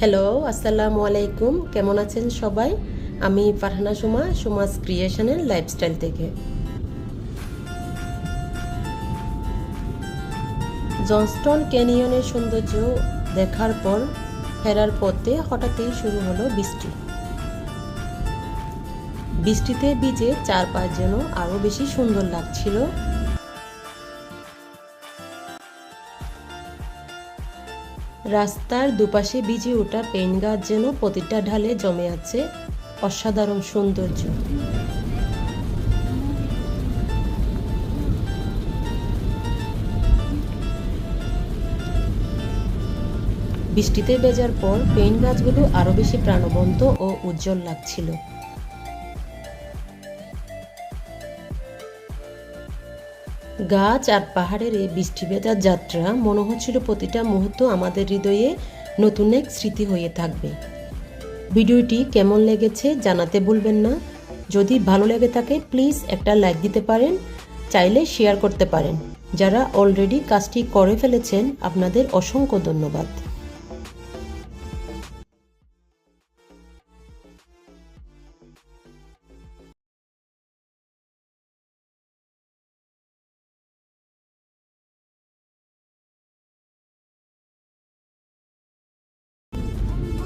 Hello আসসালামু আলাইকুম। কেমন আছেন সবাই? আমি ফারহানা সুমা, সুমাস ক্রিয়েশনের লাইফস্টাইল থেকে। জনস্টন ক্যানিয়নের সৌন্দর্য দেখার পর ফেরার পথে হঠাৎই শুরু হলো বৃষ্টি। বৃষ্টিতে ভিজে চারপাশ যেন আরও বেশি সুন্দর লাগছিল। রাস্তার দুপাশে ভিজে ওঠা পেন গাছ যেন প্রতিটা ঢালে জমে আছে অসাধারণ সৌন্দর্য। বৃষ্টিতে ভেজার পর পেন গাছগুলো আরও বেশি প্রাণবন্ত ও উজ্জ্বল লাগছিল। গাছ আর পাহাড়ের এই বৃষ্টি ভেজার যাত্রা মনে হচ্ছিল প্রতিটা মুহূর্ত আমাদের হৃদয়ে নতুন এক স্মৃতি হয়ে থাকবে। ভিডিওটি কেমন লেগেছে জানাতে ভুলবেন না। যদি ভালো লেগে থাকে প্লিজ একটা লাইক দিতে পারেন, চাইলে শেয়ার করতে পারেন। যারা অলরেডি কাজটি করে ফেলেছেন, আপনাদের অসংখ্য ধন্যবাদ।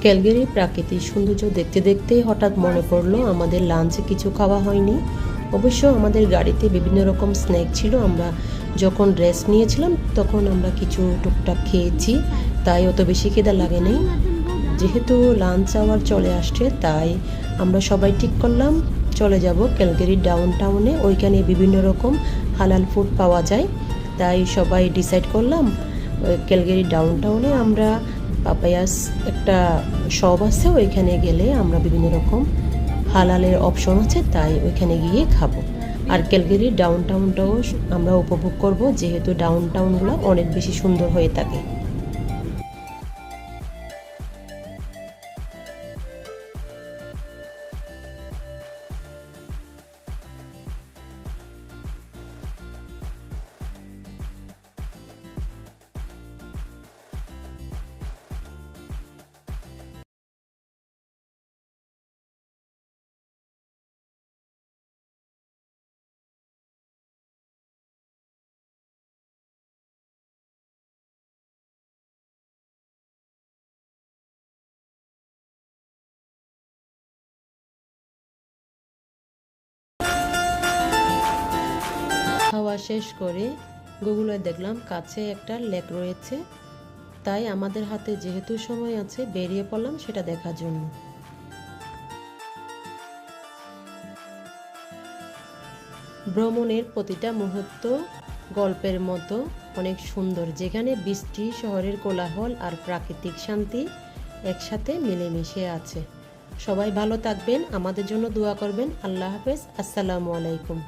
ক্যালগেরির প্রাকৃতিক সৌন্দর্য দেখতে দেখতেই হঠাৎ মনে পড়ল, আমাদের লাঞ্চে কিছু খাওয়া হয়নি। অবশ্য আমাদের গাড়িতে বিভিন্ন রকম স্ন্যাক ছিল। আমরা যখন রেস্ট নিয়েছিলাম, তখন আমরা কিছু টুকটাক খেয়েছি। তাই অত বেশি খেদা লাগে নেই। যেহেতু লাঞ্চ আওয়ার চলে আসছে, তাই আমরা সবাই ঠিক করলাম, চলে যাব ক্যালগেরি ডাউন টাউনে ওইখানে বিভিন্ন রকম হালাল ফুড পাওয়া যায়। তাই সবাই ডিসাইড করলাম ক্যালগেরি ডাউন টাউনে আমরা পাপায়াস একটা শপ আছে, ওইখানে গেলে আমরা বিভিন্ন রকম হালালের অপশন আছে, তাই ওইখানে গিয়ে খাব। আর ক্যালগেরি ডাউন টাউনটাও আমরা উপভোগ করব, যেহেতু ডাউন টাউনগুলো অনেক বেশি সুন্দর হয়ে থাকে। শেষ করে গুগলে দেখলাম কাছে একটা লেক রয়েছে। তাই আমাদের হাতে যেহেতু সময় আছে, বেরিয়ে পড়লাম সেটা দেখার জন্য। ভ্রমণের প্রতিটা মুহূর্ত গল্পের মতো অনেক সুন্দর, যেখানে বৃষ্টি, শহরের কোলাহল আর প্রাকৃতিক শান্তি একসাথে মিলেমিশে আছে। সবাই ভালো থাকবেন, আমাদের জন্য দোয়া করবেন। আল্লাহ হাফেজ। আসসালামু আলাইকুম।